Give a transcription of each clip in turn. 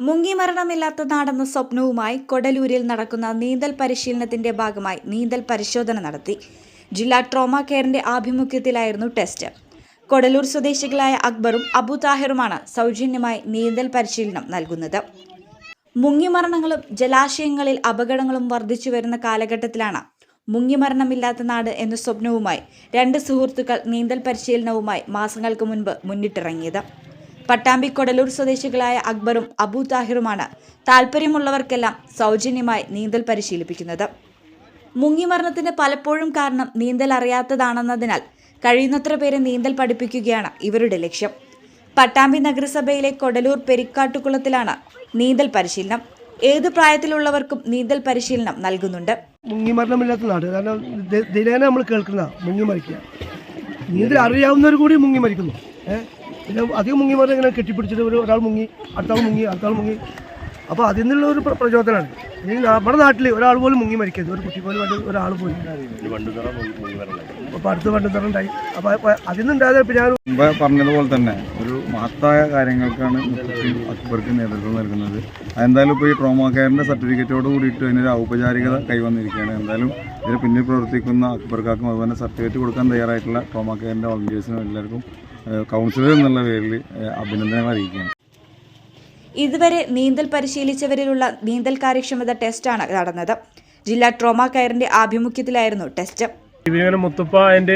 മുങ്ങി മരണമില്ലാത്ത നാടെന്ന സ്വപ്നവുമായി കൊടലൂരിൽ നടക്കുന്ന നീന്തൽ പരിശീലനത്തിന്റെ ഭാഗമായി നീന്തൽ പരിശോധന നടത്തി. ജില്ലാ ട്രോമ കെയറിന്റെ ആഭിമുഖ്യത്തിലായിരുന്നു ടെസ്റ്റ്. കൊടലൂർ സ്വദേശികളായ അക്ബറും അബു താഹിറുമാണ് സൗജന്യമായി നീന്തൽ പരിശീലനം നൽകുന്നത്. മുങ്ങിമരണങ്ങളും ജലാശയങ്ങളിൽ അപകടങ്ങളും വർദ്ധിച്ചു വരുന്ന കാലഘട്ടത്തിലാണ് മുങ്ങിമരണമില്ലാത്ത നാട് എന്ന സ്വപ്നവുമായി രണ്ട് സുഹൃത്തുക്കൾ നീന്തൽ പരിശീലനവുമായി മാസങ്ങൾക്ക് മുൻപ് മുന്നിട്ടിറങ്ങിയത്. പട്ടാമ്പി കൊടലൂർ സ്വദേശികളായ അക്ബറും അബു താഹിറുമാണ് താല്പര്യമുള്ളവർക്കെല്ലാം സൗജന്യമായി നീന്തൽ പരിശീലിപ്പിക്കുന്നത്. മുങ്ങിമരണത്തിന് പലപ്പോഴും കാരണം നീന്തൽ അറിയാത്തതാണെന്നതിനാൽ കഴിയുന്നത്ര പേരെ നീന്തൽ പഠിപ്പിക്കുകയാണ് ഇവരുടെ ലക്ഷ്യം. പട്ടാമ്പി നഗരസഭയിലെ കൊടലൂർ പെരിക്കാട്ടുകുളത്തിലാണ് നീന്തൽ പരിശീലനം. ഏത് പ്രായത്തിലുള്ളവർക്കും നീന്തൽ പരിശീലനം നൽകുന്നുണ്ട്? മുങ്ങിമരണമില്ലാത്ത നാട്. കാരണം ദിനേന നമ്മൾ കേൾക്കുന്ന മുങ്ങി മരിക്കുക നീന്തൽ അറിയാവുന്നവർ കൂടി മുങ്ങി മരിക്കുന്നു ഏഹ് പിന്നെ അധികം മുങ്ങി മരണം ഇങ്ങനെ കെട്ടിപ്പിടിച്ചിട്ട് ഒരു ഒരാൾ മുങ്ങി അടുത്താൾ മുങ്ങി അടുത്താൾ മുങ്ങി. അപ്പോൾ അതിൽ നിന്നുള്ള ഒരു പ്ര- പ്രചോദനമാണ്. ഇനി നമ്മുടെ നാട്ടിൽ ഒരാൾ പോലും മുങ്ങി മരിക്കരുത് ഒരു കുട്ടി പോലും വേണ്ട ഒരാൾ പോലും. അപ്പോൾ അടുത്ത് പണ്ടുതറ ഉണ്ടായി. അപ്പോൾ അതിൽ നിന്നുണ്ടായത് പിന്നെ ഞാൻ പറഞ്ഞതുപോലെ തന്നെ മഹത്തായ കാര്യങ്ങൾക്കാണ് മുത്തശ്ശിയും അക്ബർക്ക് നേതൃത്വം നൽകുന്നത്. എന്തായാലും ഇപ്പോൾ ഈ ട്രോമ കെയറിന്റെ സർട്ടിഫിക്കറ്റോട് കൂടിയിട്ട് അതിനൊരു ഔപചാരികത കൈവന്നിരിക്കുകയാണ്. എന്തായാലും ഇതിന് പിന്നിൽ പ്രവർത്തിക്കുന്ന അക്ബർക്കാർക്കും അതുപോലെ സർട്ടിഫിക്കറ്റ് കൊടുക്കാൻ തയ്യാറായിട്ടുള്ള ട്രോമ കെയറിന്റെ വോളണ്ടിയേഴ്സിനും എല്ലാവർക്കും കൗൺസിലർ എന്നുള്ള പേരിൽ അഭിനന്ദനങ്ങൾ അറിയിക്കുകയാണ്. ഇതുവരെ നീന്തൽ പരിശീലിച്ചവരിലുള്ള നീന്തൽ കാര്യക്ഷമത ടെസ്റ്റാണ് നടന്നത്. ജില്ലാ ട്രോമ കെയറിന്റെ ആഭിമുഖ്യത്തിലായിരുന്നു ടെസ്റ്റ് ഇവരിങ്ങനെ മുത്തപ്പ എന്റെ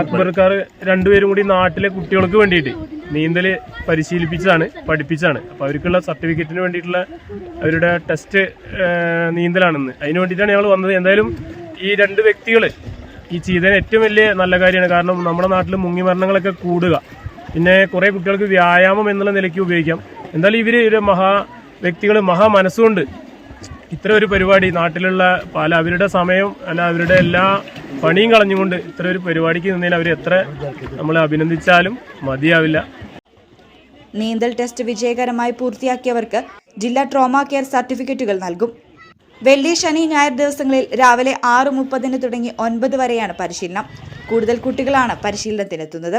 അക്ബർക്കാർ രണ്ടുപേരും കൂടി നാട്ടിലെ കുട്ടികൾക്ക് വേണ്ടിയിട്ട് നീന്തൽ പരിശീലിപ്പിച്ചതാണ് പഠിപ്പിച്ചാണ് അപ്പോൾ അവർക്കുള്ള സർട്ടിഫിക്കറ്റിന് വേണ്ടിയിട്ടുള്ള അവരുടെ ടെസ്റ്റ് നീന്തലാണെന്ന്. അതിന് വേണ്ടിയിട്ടാണ് ഞങ്ങൾ വന്നത്. എന്തായാലും ഈ രണ്ട് വ്യക്തികൾ ഈ ചെയ്തതിന് ഏറ്റവും വലിയ നല്ല കാര്യമാണ്. കാരണം നമ്മുടെ നാട്ടിൽ മുങ്ങി മരണങ്ങളൊക്കെ കൂടുക. പിന്നെ കുറേ കുട്ടികൾക്ക് വ്യായാമം എന്നുള്ള നിലയ്ക്ക് ഉപയോഗിക്കാം. എന്തായാലും ഇവർ ഒരു മഹാ വ്യക്തികൾ മഹാ മനസ്സുകൊണ്ട് ഇത്ര ഒരു പരിപാടി നാട്ടിലുള്ള പല അവരുടെ സമയം അല്ല അവരുടെ എല്ലാ പണിയും കളഞ്ഞുകൊണ്ട് ഇത്ര ഒരു പരിപാടിക്ക് നിന്നതിന് അവർ എത്ര നമ്മൾ അഭിനന്ദിച്ചാലും മതിയാവില്ല. നീന്തൽ ടെസ്റ്റ് വിജയകരമായി പൂർത്തിയാക്കിയവർക്ക് ജില്ലാ ട്രോമ കെയർ സർട്ടിഫിക്കറ്റുകൾ നൽകും. വെള്ളി ശനി ഞായർ ദിവസങ്ങളിൽ രാവിലെ ആറ് മുപ്പതിന് തുടങ്ങി ഒൻപത് വരെയാണ് പരിശീലനം. കൂടുതൽ കുട്ടികളാണ് പരിശീലനത്തിനെത്തുന്നത്.